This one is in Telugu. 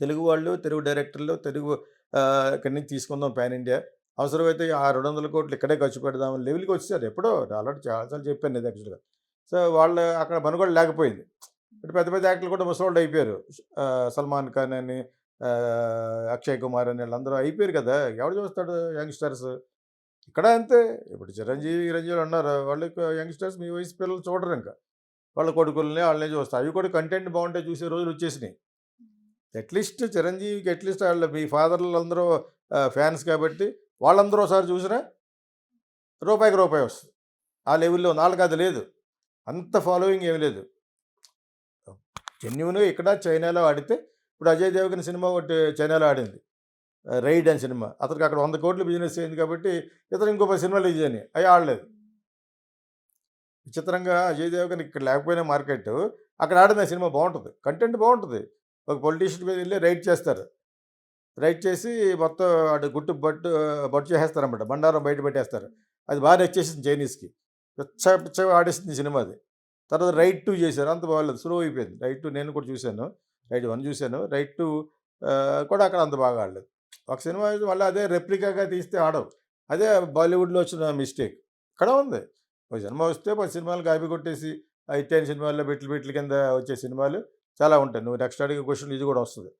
తెలుగు వాళ్ళు, తెలుగు డైరెక్టర్లు, తెలుగు ఇక్కడి నుంచి తీసుకుందాం పాన్ ఇండియా. అవసరమైతే ఆ 200 కోట్లు ఇక్కడే ఖర్చు పెడదాం లెవెల్‌కి వచ్చేసారు. ఎప్పుడో ఆల్రెడీ చాలాసార్లు చెప్పాను ఇది యాక్చువల్‌గా. సో, వాళ్ళు అక్కడ కూడా లేకపోయింది. ఇప్పుడు పెద్ద పెద్ద యాక్టర్లు కూడా ముసలోళ్ళు అయిపోయారు. 'సల్మాన్ ఖాన్' అని, 'అక్షయ్ కుమార్' అని వీళ్ళందరూ అయిపోయారు కదా! ఎవడు చూస్తాడు యంగ్‌స్టర్స్. ఇక్కడ అంతే. ఇప్పుడు 'చిరంజీవి', 'చిరంజీవి' ఉన్నారు. వాళ్ళకి యంగ్‌స్టర్స్ మీ వయసు పిల్లలు చూడరు ఇంకా వాళ్ళ కొడుకుల్ని వాళ్ళని చూస్తారు. అవి కూడా కంటెంట్ బాగుంటే చూసే రోజులు వచ్చేసినాయి. అట్‌లీస్ట్ 'చిరంజీవికి' అట్‌లీస్ట్ వాళ్ళ మీ ఫాదర్లు అందరూ ఫ్యాన్స్ కాబట్టి వాళ్ళందరూ ఒకసారి చూసినా రూపాయికి రూపాయి వస్తుంది ఆ లెవెల్‌లో నాలుగు అది లేదు. అంత ఫాలోయింగ్ ఏమి లేదు. జెన్యున్ ఇక్కడ చైనాలో ఆడితే ఇప్పుడు 'అజయ్ దేవగన్' సినిమా ఒకటి చైనాలో ఆడింది. 'రైడ్' అని సినిమా. అతనికి అక్కడ వంద కోట్లు బిజినెస్ అయింది కాబట్టి ఇతను ఇంకో 10 సినిమాలు రిలీజ్ అవి ఆడలేదు. విచిత్రంగా 'అజయ్ దేవగన్' ఇక్కడ లేకపోయినా మార్కెట్ అక్కడ ఆడింది సినిమా బాగుంటుంది కంటెంట్ బాగుంటుంది ఒక పొలిటీషియన్ మీద వెళ్ళి రైడ్ చేస్తారు. రైడ్ చేసి మొత్తం అటు గుట్టు బట్టు బట్టు చేసేస్తారనమాట బండారం బయట పెట్టేస్తారు. అది బాగా నచ్చేసింది చైనీస్‌కి. పిచ్చ పిచ్చగా ఆడేసింది సినిమా అది. తర్వాత రైట్ టూ చేశారు. అంత బాగాలేదు స్లో అయిపోయింది. రైట్ టూ నేను కూడా చూశాను. రైట్ వన్ చూశాను. రైట్ టూ కూడా అక్కడ అంత బాగా ఆడలేదు. ఒక సినిమా మళ్ళీ అదే రెప్లికాగా తీస్తే ఆడవు. అదే బాలీవుడ్‌లో వచ్చిన మిస్టేక్. ఇక్కడ ఉంది. ఒక సినిమా వస్తే పది సినిమాలు కాపీ కొట్టేసి ఇత్యాది సినిమాల్లో బిట్లు బిట్ల కింద వచ్చే సినిమాలు చాలా ఉంటాయి. నువ్వు నెక్స్ట్ అడిగే క్వశ్చన్ ఇది కూడా వస్తుంది